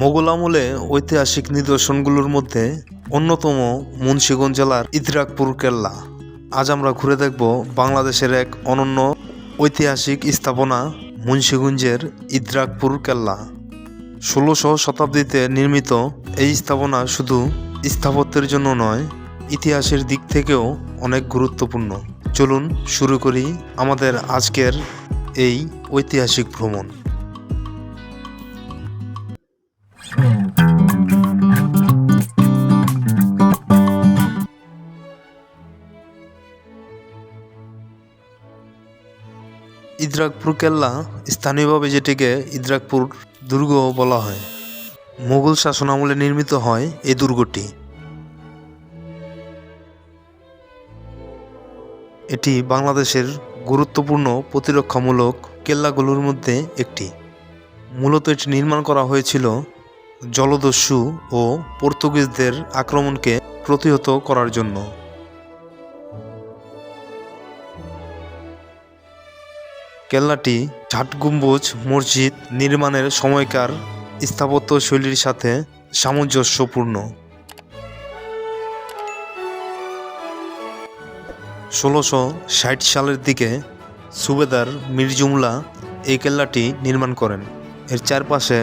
মোগল আমলে ঐতিহাসিক নিদর্শনগুলোর মধ্যে অন্যতম মুন্সিগঞ্জ জেলার ইদ্রাকপুর কেল্লা। আজ আমরা ঘুরে দেখব বাংলাদেশের এক অনন্য ঐতিহাসিক স্থাপনা মুন্সিগঞ্জের ইদ্রাকপুর কেল্লা। ষোলোশো শতাব্দীতে নির্মিত এই স্থাপনা শুধু স্থাপত্যের জন্য নয়, ইতিহাসের দিক থেকেও অনেক গুরুত্বপূর্ণ। চলুন শুরু করি আমাদের আজকের এই ঐতিহাসিক ভ্রমণ। ইদ্রাকপুর কেল্লা স্থানীয়ভাবে যেটিকে ইদ্রাকপুর দুর্গ বলা হয়। মুঘল শাসন আমলে নির্মিত হয় এই দুর্গটি। এটি বাংলাদেশের গুরুত্বপূর্ণ প্রতিরক্ষামূলক কেল্লাগুলোর মধ্যে একটি। মূলত এটি নির্মাণ করা হয়েছিল জলদস্যু ও পর্তুগিজদের আক্রমণকে প্রতিহত করার জন্য। কেল্লাটি ষাট গম্বুজ, মসজিদ, নির্মাণের সময়কার স্থাপত্য শৈলীর সাথে সামঞ্জস্যপূর্ণ। ষোলোশো ষাট সালের দিকে সুবেদার মির্জুমলা এই কেল্লাটি নির্মাণ করেন। এর চারপাশে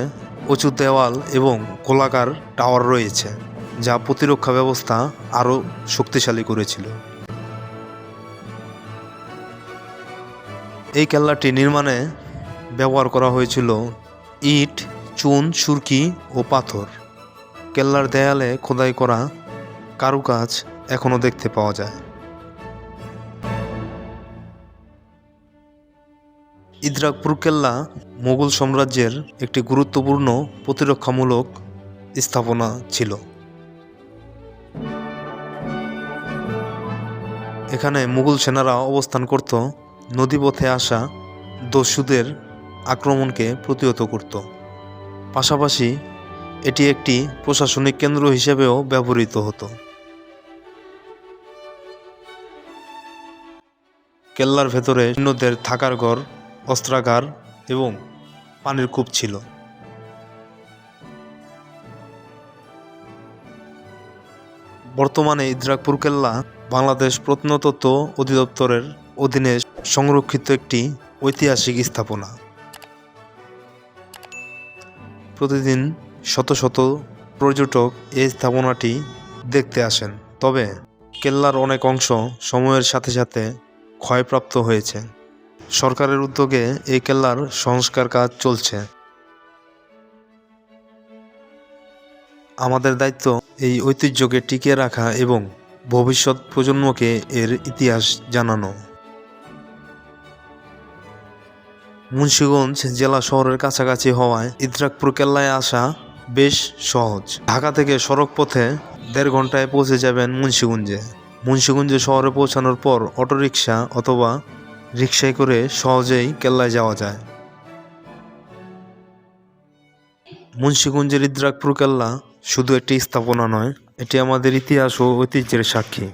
উঁচু দেওয়াল এবং গোলাকার টাওয়ার রয়েছে, যা প্রতিরক্ষা ব্যবস্থা আরও শক্তিশালী করেছিল। এই কেল্লাটি নির্মাণে ব্যবহার করা হয়েছিল ইট, চুন, সুরকি ও পাথর। কেল্লার দেয়ালে খোদাই করা কারুকাজ এখনও দেখতে পাওয়া যায়। ইদ্রাকপুর কেল্লা মোগল সাম্রাজ্যের একটি গুরুত্বপূর্ণ প্রতিরক্ষামূলক স্থাপনা ছিল। এখানে মুঘল সেনারা অবস্থান করত নদীপথে আসা দস্যুদের আক্রমণকে প্রতিহত করত। পাশাপাশি এটি একটি প্রশাসনিক কেন্দ্র হিসেবেও ব্যবহৃত হতো। কেল্লার ভেতরে সৈন্যদের থাকার ঘর, অস্ত্রাগার এবং পানির কূপ ছিল। বর্তমানে ইদ্রাকপুর কেল্লা বাংলাদেশ প্রত্নতত্ত্ব অধিদপ্তরের অধীনে সংরক্ষিত একটি ঐতিহাসিক স্থাপনা। প্রতিদিন শত শত পর্যটক এই স্থাপনাটি দেখতে আসেন। তবে কেল্লার অনেক অংশ সময়ের সাথে সাথে ক্ষয়প্রাপ্ত হয়েছে। সরকারের উদ্যোগে এই কেল্লার সংস্কার কাজ চলছে। আমাদের দায়িত্ব এই ঐতিহ্যকে টিকিয়ে রাখা এবং ভবিষ্যৎ প্রজন্মকে এর ইতিহাস জানানো। মুন্সিগঞ্জ জেলা শহরের কাছাকাছি হওয়ায় ইদ্রাকপুর কেল্লায় আসা বেশ সহজ। ঢাকা থেকে সড়ক পথে দেড় ঘন্টায় পৌঁছে যাবেন মুন্সিগঞ্জে। মুন্সিগঞ্জে শহরে পৌঁছানোর পর অটোরিকশা অথবা রিক্সায় করে সহজেই কেল্লায় যাওয়া যায়। মুন্সীগঞ্জের ইদ্রাকপুর কেল্লা শুধু একটি স্থাপনা নয়, এটি আমাদের ইতিহাস ও ঐতিহ্যের সাক্ষী।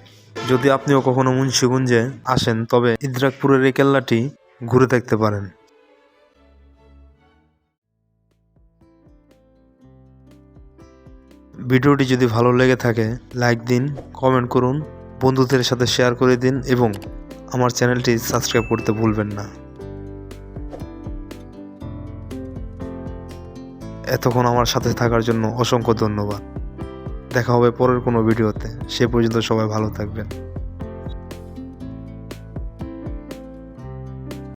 যদি আপনিও কখনো মুন্সিগঞ্জে আসেন, তবে ইদ্রাকপুরের এই কেল্লাটি ঘুরে দেখতে পারেন। ভিডিওটি যদি ভালো লেগে থাকে, লাইক দিন, কমেন্ট করুন, বন্ধুদের সাথে শেয়ার করে দিন এবং আমার চ্যানেলটি সাবস্ক্রাইব করতে ভুলবেন না। এতক্ষণ আমার সাথে থাকার জন্য অসংখ্য ধন্যবাদ। দেখা হবে পরের কোনো ভিডিওতে। সে পর্যন্ত সবাই ভালো থাকবেন।